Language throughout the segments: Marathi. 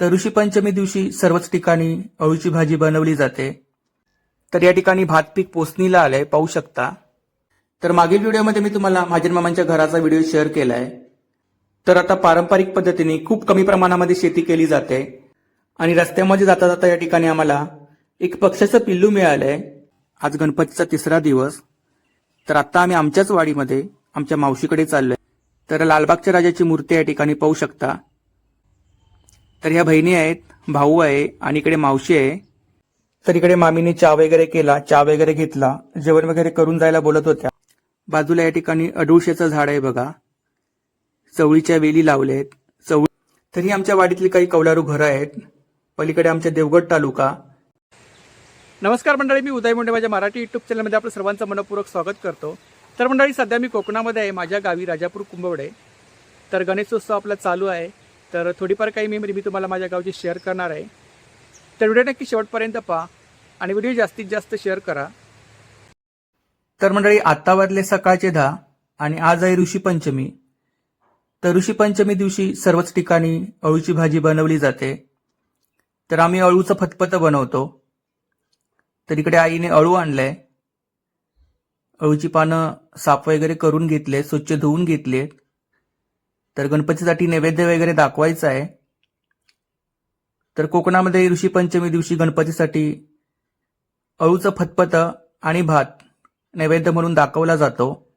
तर ऋषी पंचमी दिवशी सर्वच ठिकाणी अळूची भाजी बनवली जाते. तर या ठिकाणी भात पीक पोचणीला आलंय पाहू शकता. तर मागील व्हिडिओमध्ये मी तुम्हाला माझ्या मामांच्या घराचा व्हिडिओ शेअर केलाय. तर आता पारंपरिक पद्धतीने खूप कमी प्रमाणामध्ये शेती केली जाते. आणि रस्त्यामध्ये जाता जाता या ठिकाणी आम्हाला एक पक्ष्याचं पिल्लू मिळालंय. आज गणपतीचा तिसरा दिवस. तर आता आम्ही आमच्याच वाडीमध्ये आमच्या मावशीकडे चाललोय. तर लालबागच्या राजाची मूर्ती या ठिकाणी पाहू शकता. तर ह्या बहिणी आहेत भाऊ आहे आणि इकडे मावशी आहे. तर इकडे मामीने चहा वगैरे केला चहा वगैरे घेतला जेवण वगैरे करून जायला बोलत होत्या. बाजूला या ठिकाणी अडुळशेचं झाड आहे बघा. चवळीच्या वेली लावलेत. चवळी तरी आमच्या वाडीतली काही कौलारू घरं आहेत. पलीकडे आमच्या देवगड तालुका. नमस्कार मंडळी मी उदय मुंडे माझ्या मराठी युट्यूब चॅनलमध्ये आपलं सर्वांचं मनपूर्वक स्वागत करतो. तर मंडळी सध्या मी कोकणामध्ये आहे. माझ्या गावी राजापूर कुंभवडे. तर गणेशोत्सव आपला चालू आहे. तर थोडीफार काही मेमरी मी तुम्हाला माझ्या गावची शेअर करणार आहे. तर व्हिडिओ नक्की शेवटपर्यंत पहा आणि व्हिडिओ जास्तीत जास्त शेअर करा. तर मंडळी आत्ता वाजले सकाळचे दहा आणि आज आहे ऋषीपंचमी तर ऋषीपंचमी दिवशी सर्वच ठिकाणी अळूची भाजी बनवली जाते. तर आम्ही अळूचं फतफत बनवतो. तर इकडे आईने अळू आणलंय. अळूची पानं साफ वगैरे करून घेतले स्वच्छ धुवून घेतलेत. तर गणपतीसाठी नैवेद्य वगैरे दाखवायचं आहे. तर कोकणामध्ये ऋषी पंचमी दिवशी गणपतीसाठी अळूचं फतफत आणि भात नैवेद्य म्हणून दाखवला जातो.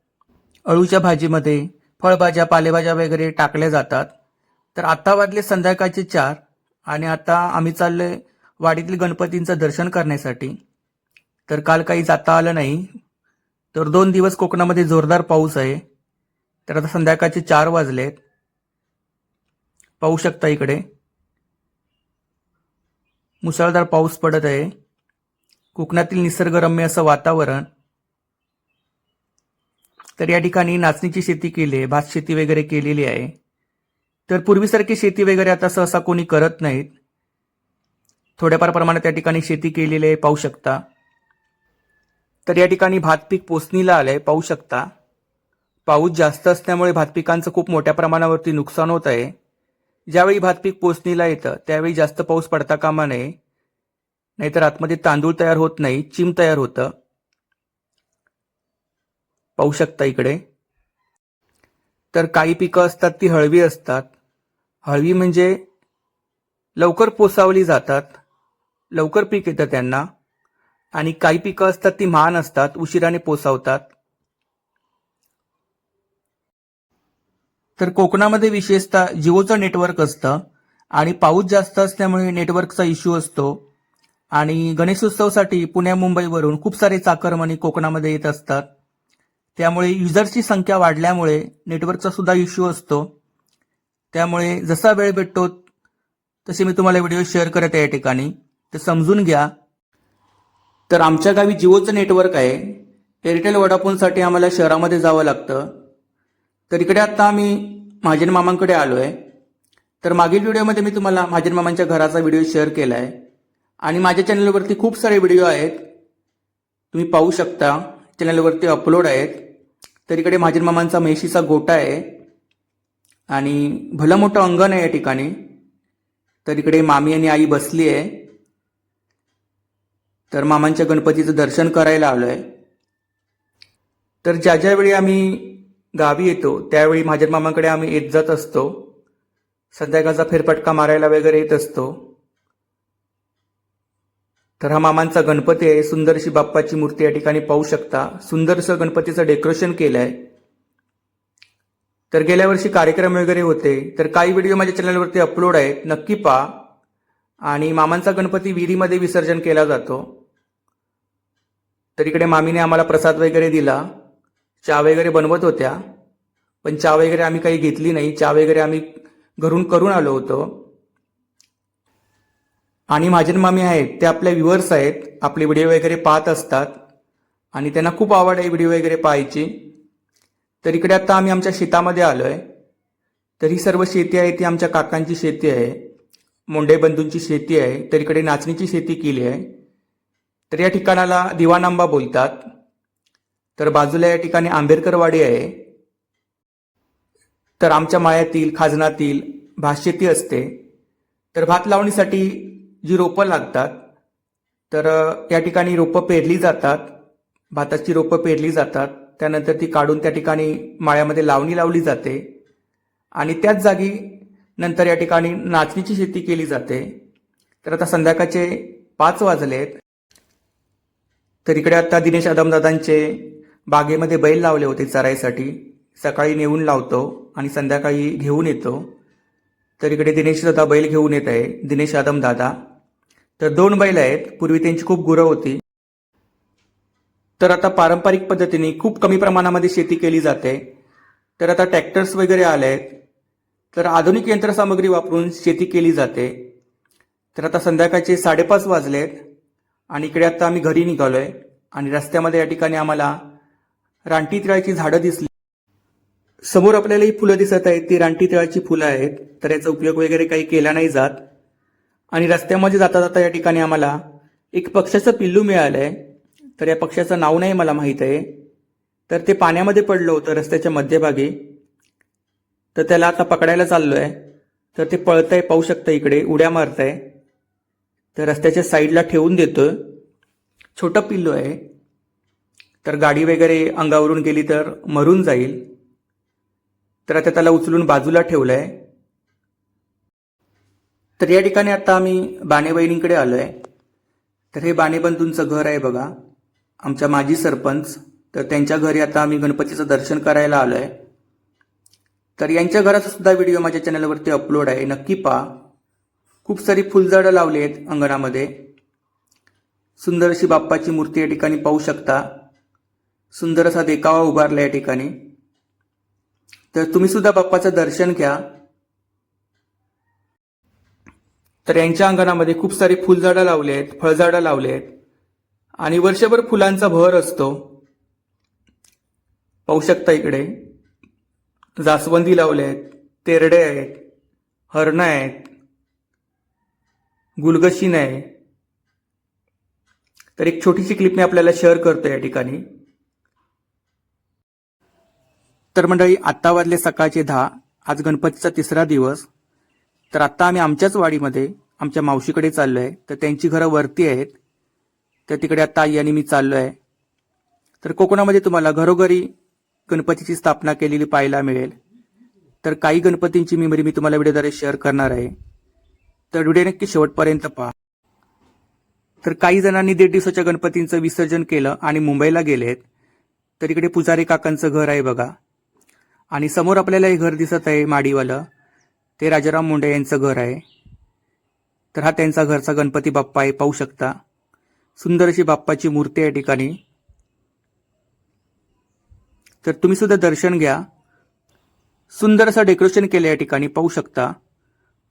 अळूच्या भाजीमध्ये फळभाज्या पालेभाज्या वगैरे टाकल्या जातात. तर आत्ता वाजले संध्याकाळचे चार आणि आता आम्ही चाललोय वाडीतील गणपतींचं दर्शन करण्यासाठी. तर काल काही जाता आलं नाही. तर दोन दिवस कोकणामध्ये जोरदार पाऊस आहे. तर आता संध्याकाळचे चार वाजलेत. पाहू शकता इकडे. मुसळधार पाऊस पडत आहे. कोकणातील निसर्गरम्य असं वातावरण. तर या ठिकाणी नाचणीची शेती केली आहे भात शेती वगैरे केलेली आहे. तर पूर्वीसारखी शेती वगैरे आता सहसा कोणी करत नाहीत. थोड्याफार प्रमाणात त्या ठिकाणी शेती केलेली आहे पाहू शकता. तर या ठिकाणी भात पीक पोचणीला आलंय पाहू शकता. पाऊस जास्त असल्यामुळे भात पिकांचं खूप मोठ्या प्रमाणावरती नुकसान होत आहे. ज्यावेळी भात पीक पोचणीला येतं त्यावेळी जास्त पाऊस पडता कामा नये. नाहीतर आतमध्ये तांदूळ तयार होत नाही चिम तयार होतं. पाहू शकता इकडे. तर काही पिकं असतात ती हळवी असतात. हळवी म्हणजे लवकर पोसावली जातात. लवकर पीक येतं त्यांना. आणि काही पिकं असतात ती महान असतात उशिराने पोसावतात. तर कोकणामध्ये विशेषतः जिओचं नेटवर्क असतं आणि पाऊस जास्त असल्यामुळे नेटवर्कचा इश्यू असतो. आणि गणेशोत्सवसाठी पुण्या मुंबईवरून खूप सारे चाकरमानी कोकणामध्ये येत असतात. त्यामुळे युजर्सची संख्या वाढल्यामुळे नेटवर्कचा सुद्धा इश्यू असतो. त्यामुळे जसा वेळ भेटतो तसे मी तुम्हाला व्हिडिओ शेअर करत आहे या ठिकाणी. ते समजून घ्या. तर आमच्या गावी जिओचं नेटवर्क आहे. एअरटेल वडाफोनसाठी आम्हाला शहरामध्ये जावं लागतं. तर इकडे आता आम्ही महाजन मामांकडे आलो आहे तर मागील व्हिडिओमध्ये मी तुम्हाला महाजन मामांच्या घराचा व्हिडिओ शेअर केला आहे आणि माझ्या चॅनलवरती खूप सारे व्हिडिओ आहेत. तुम्ही पाहू शकता चॅनलवरती अपलोड आहेत. तर इकडे महाजन मामांचा म्हैशीचा गोटा आहे. आणि भलं मोठं अंगण आहे या ठिकाणी. तर इकडे मामी आणि आई बसली आहे. तर मामांच्या गणपतीचं दर्शन करायला आलो आहे तर ज्या ज्या वेळी आम्ही गावी येतो. त्यावेळी माझ्या मामाकडे आम्ही येत जात असतो. संध्याकाळचा फेरफटका मारायला वगैरे येत असतो. तर हा मामांचा गणपती आहे. सुंदरशी बाप्पाची मूर्ती या ठिकाणी पाहू शकता. सुंदरसं गणपतीचं डेकोरेशन केलं आहे तर गेल्या वर्षी कार्यक्रम वगैरे होते. तर काही व्हिडिओ माझ्या चॅनलवरती अपलोड आहेत. नक्की पहा. आणि मामांचा गणपती विहिरीमध्ये विसर्जन केला जातो. तर इकडे मामीने आम्हाला प्रसाद वगैरे दिला. चहा वगैरे बनवत होत्या पण चहा वगैरे आम्ही काही घेतली नाही. चहा वगैरे आम्ही घरून करून आलो होतो. आणि माझे मामी आहेत ते आपल्या व्ह्युअर्स आहेत आपले व्हिडिओ वगैरे पाहत असतात. आणि त्यांना खूप आवड आहे व्हिडिओ वगैरे पाहायची. तर इकडे आता आम्ही आमच्या शेतामध्ये आलोय. तर ही सर्व शेती आहे ती आमच्या काकांची शेती आहे. मोंडे बंधूंची शेती आहे. तर इकडे नाचणीची शेती केली आहे. तर या ठिकाणाला दिवाणांबा बोलतात. तर बाजूला या ठिकाणी आंबेडकरवाडी आहे. तर आमच्या मायातील खाजनातील भातशेती असते. तर भात लावणीसाठी जी रोपं लागतात तर या ठिकाणी रोपं पेरली जातात. भाताची रोपं पेरली जातात. त्यानंतर ती काढून त्या ठिकाणी माळ्यामध्ये लावणी लावली जाते. आणि त्याच जागी नंतर या ठिकाणी नाचणीची शेती केली जाते. तर आता संध्याकाळचे पाच वाजले आहेत तर इकडे आता दिनेश आदमदादांचे बागेमध्ये बैल लावले होते चरायसाठी. सकाळी नेऊन लावतो आणि संध्याकाळी घेऊन येतो. तर इकडे दिनेश दादा बैल घेऊन येत आहे. दिनेश आदम दादा. तर दोन बैल आहेत. पूर्वी त्यांची खूप गुरं होती. तर आता पारंपरिक पद्धतीने खूप कमी प्रमाणामध्ये शेती केली जाते. तर आता ट्रॅक्टर्स वगैरे आले आहेत तर आधुनिक यंत्रसामग्री वापरून शेती केली जाते. तर आता संध्याकाळचे साडेपाच वाजले आहेत आणि इकडे आता आम्ही घरी निघालो आहे आणि रस्त्यामध्ये या ठिकाणी आम्हाला रानटी तिळाची झाडं दिसली. समोर आपल्याला ही फुलं दिसत आहेत. ती रानटी तिळाची फुलं आहेत. तर याचा उपयोग वगैरे काही केला नाही जात. आणि रस्त्यामध्ये जाता जाता या ठिकाणी आम्हाला एक पक्ष्याचं पिल्लू मिळालं आहे तर या पक्ष्याचं नाव नाही मला माहीत आहे. तर ते पाण्यामध्ये पडलं होतं रस्त्याच्या मध्यभागी. तर त्याला आता पकडायला चाललो आहे तर ते पळतंय पाहू शकतं इकडे उड्या मारतंय. तर रस्त्याच्या साईडला ठेवून देतोय. छोटं पिल्लू आहे. तर गाडी वगैरे अंगावरून गेली तर मरून जाईल. तर आता त्याला उचलून बाजूला ठेवलं आहे तर या ठिकाणी आता आम्ही बाणेबहिणींकडे आहे तर हे बाणेबंधूंचं घर आहे बघा. आमच्या माजी सरपंच तर त्यांच्या घरी आता आम्ही गणपतीचं दर्शन करायला आलो आहे तर यांच्या घराचा सुद्धा व्हिडिओ माझ्या चॅनलवरती अपलोड आहे. नक्की पहा. खूप सारी फुलझाडं लावली आहेत अंगणामध्ये. सुंदर अशी बाप्पाची मूर्ती या ठिकाणी पाहू शकता. सुंदर असा देखावा उभारला या ठिकाणी. तर तुम्ही सुद्धा बाप्पाचं दर्शन घ्या. तर यांच्या अंगणामध्ये खूप सारी फुलझाडं लावली आहेत फळझाडं लावली आहेत. आणि वर्षभर फुलांचा भर असतो. पाहू शकता इकडे. जास्वंदी लावले आहेत तेरडे आहेत हरणं आहेत गुलगशीन आहे. तर एक छोटीशी क्लिप मी आपल्याला शेअर करतो या ठिकाणी. तर मंडळी आत्ता वाजले सकाळचे दहा. आज गणपतीचा तिसरा दिवस. तर आत्ता आम्ही आमच्याच वाडीमध्ये आमच्या मावशीकडे चाललो आहे तर त्यांची घरं वरती आहेत. तर तिकडे आत्ता आई आणि मी चाललो आहे तर कोकणामध्ये तुम्हाला घरोघरी गणपतीची स्थापना केलेली पाहायला मिळेल. तर काही गणपतींची मेमरी मी तुम्हाला व्हिडिओद्वारे शेअर करणार आहे. तर व्हिडिओ नक्की शेवटपर्यंत पहा. तर काही जणांनी दीड दिवसाच्या गणपतींचं विसर्जन केलं आणि मुंबईला गेलेत. तर इकडे पुजारी काकांचं घर आहे बघा. आणि समोर आपल्याला हे घर दिसत आहे माडीवालं. ते राजाराम मुंडे यांचं घर आहे. तर हा त्यांचा घरचा गणपती बाप्पा आहे पाहू शकता. सुंदर अशी बाप्पाची मूर्ती या ठिकाणी. तर तुम्ही सुद्धा दर्शन घ्या. सुंदर असं डेकोरेशन केलं या ठिकाणी पाहू शकता.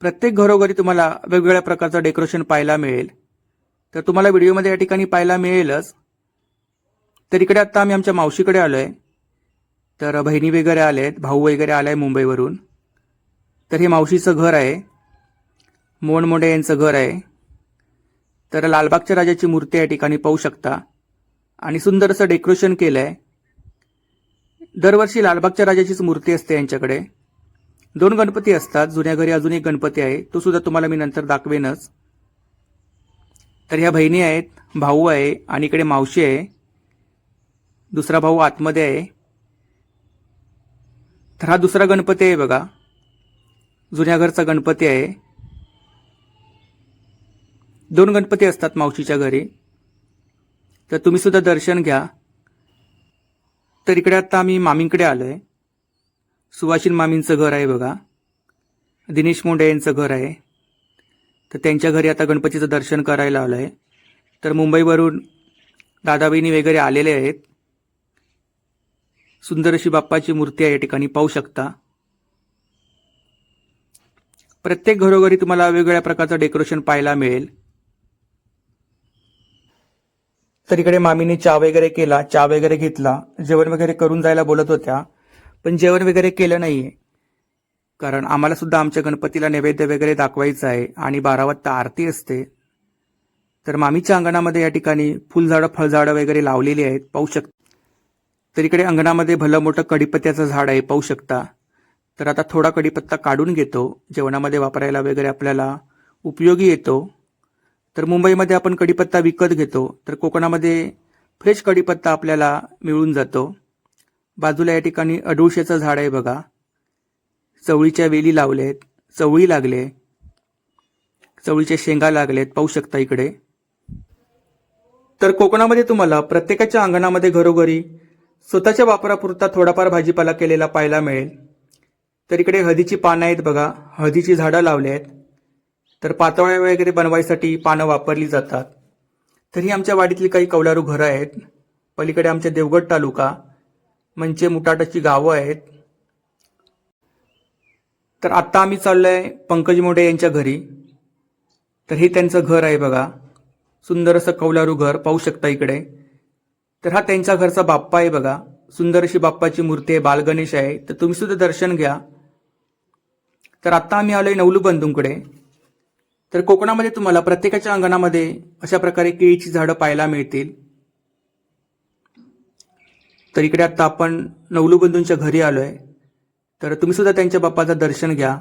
प्रत्येक घरोघरी तुम्हाला वेगवेगळ्या प्रकारचं डेकोरेशन पाहायला मिळेल. तर तुम्हाला व्हिडिओमध्ये या ठिकाणी पाहायला मिळेलच. तर इकडे आता आम्ही आमच्या मावशीकडे आलो आहे तर बहिणी वगैरे आले आहेत भाऊ वगैरे आला आहे मुंबईवरून. तर हे मावशीचं घर आहे. मोहन यांचं घर आहे. तर लालबागच्या राजाची मूर्ती या ठिकाणी पाहू शकता. आणि सुंदर असं डेकोरेशन केलं आहे दरवर्षी लालबागच्या राजाचीच मूर्ती असते यांच्याकडे. दोन गणपती असतात जुन्या घरी अजून एक गणपती आहे. तो सुद्धा तुम्हाला मी नंतर दाखवेनच. तर ह्या बहिणी आहेत भाऊ आहे आणि इकडे मावशी आहे. दुसरा भाऊ आतमध्ये आहे. तर हा दुसरा गणपती आहे बघा. जुन्या घरचा गणपती आहे. दोन गणपती असतात मावशीच्या घरी. तर तुम्ही सुद्धा दर्शन घ्या. तर इकडे आता आम्ही मामींकडे आलो आहे सुवाशीन मामींचं घर आहे बघा. दिनेश मुंडे यांचं घर आहे. तर त्यांच्या घरी आता गणपतीचं दर्शन करायला आलं आहे तर मुंबईवरून दादाबहिणी वगैरे आलेले आहेत. सुंदर अशी बाप्पाची मूर्ती आहे या ठिकाणी पाहू शकता. प्रत्येक घरोघरी तुम्हाला वेगवेगळ्या प्रकारचं डेकोरेशन पाहायला मिळेल. तर इकडे मामीने चहा वगैरे केला चहा वगैरे घेतला जेवण वगैरे करून जायला बोलत होत्या पण जेवण वगैरे केलं नाहीये. कारण आम्हाला सुद्धा आमच्या गणपतीला नैवेद्य वगैरे दाखवायचं आहे आणि बारा वाजता आरती असते. तर मामीच्या अंगणामध्ये या ठिकाणी फुलझाडं फळझाडं वगैरे लावलेली आहेत पाहू शकता. तर इकडे अंगणामध्ये भलं मोठं कडीपत्त्याचं झाड आहे पाहू शकता. तर आता थोडा कडीपत्ता काढून घेतो. जेवणामध्ये वापरायला वगैरे आपल्याला उपयोगी येतो. तर मुंबईमध्ये आपण कढीपत्ता विकत घेतो. तर कोकणामध्ये फ्रेश कढीपत्ता आपल्याला मिळून जातो. बाजूला या ठिकाणी अडुळशेचं झाड आहे बघा. चवळीच्या वेली लावलेत. चवळी लागले. चवळीच्या शेंगा लागलेत. पाहू शकता इकडे. तर कोकणामध्ये तुम्हाला प्रत्येकाच्या अंगणामध्ये घरोघरी स्वतःच्या वापरापुरता थोडाफार भाजीपाला केलेला पाहायला मिळेल. तर इकडे हळदीची पानं आहेत बघा. हळदीची झाडं लावली आहेत. तर पातोळ्या वगैरे बनवायसाठी पानं वापरली जातात. तर ही आमच्या वाडीतली काही कौलारू घरं आहेत. पलीकडे आमच्या देवगड तालुका म्हणजे मुटाटाची गावं आहेत. तर आत्ता आम्ही चाललोय पंकज मोडे यांच्या घरी. तर हे त्यांचं घर आहे बघा. सुंदर असं कौलारू घर पाहू शकता इकडे. तर हा त्यांच्या घरचा बाप्पा आहे बघा. सुंदर अशी बाप्पाची मूर्ती आहे बालगणेश आहे. तर तुम्ही सुद्धा दर्शन घ्या. तर आत्ता आम्ही आलोय नवलू बंधूंकडे. तर कोकणामध्ये तुम्हाला प्रत्येकाच्या अंगणामध्ये अशा प्रकारे केळीची झाडं पाहायला मिळतील. तर इकडे आता आपण नवलू बंधूंच्या घरी आलोय. तर तुम्ही सुद्धा त्यांच्या बाप्पाचं दर्शन घ्या.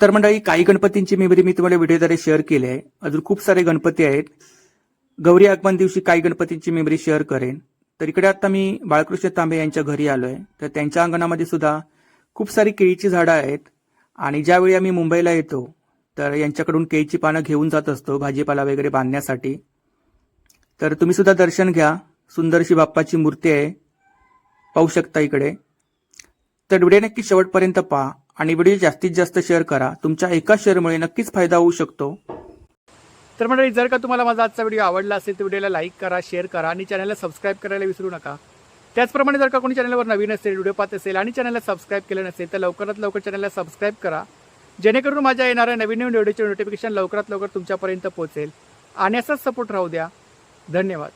तर मंडळी काही गणपतींची मेमरी मी तुम्हाला व्हिडिओद्वारे शेअर केली आहे. अजून खूप सारे गणपती आहेत. गौरी आगमन दिवशी काही गणपतींची मेमरी शेअर करेन. तर इकडे आता मी बाळकृष्ण तांबे यांच्या घरी आलोय. तर त्यांच्या अंगणामध्ये सुद्धा खूप सारी केळीची झाडं आहेत. आणि ज्यावेळी आम्ही मुंबईला येतो तर यांच्याकडून केळीची पानं घेऊन जात असतो भाजीपाला वगैरे बांधण्यासाठी. तर तुम्ही सुद्धा दर्शन घ्या. सुंदरशी बाप्पाची मूर्ती आहे. पाहू शकता इकडे. तर व्हिडिओ नक्की शेवटपर्यंत पहा आणि व्हिडिओ जास्तीत जास्त शेअर करा. तुमच्या एका शेअरमुळे नक्कीच फायदा होऊ शकतो. तर मंडळी जर का तुम्हाला माझा आजचा व्हिडिओ आवडला असेल तर व्हिडिओला लाईक करा शेअर करा आणि चॅनलला सबस्क्राईब करायला विसरू नका. त्याचप्रमाणे जर का कोणी चॅनलवर नवीन असेल व्हिडिओ पाहत असेल आणि चॅनलला सबस्क्राईब केलं नसेल तर लवकरात लवकर चॅनलला सबस्क्राईब करा. जेणेकरून माझ्या येणाऱ्या नवीन नवीन व्हिडिओचे नोटिफिकेशन लवकरात लवकर तुमच्यापर्यंत पोहोचेल. आणि असाच सपोर्ट राहू द्या. धन्यवाद.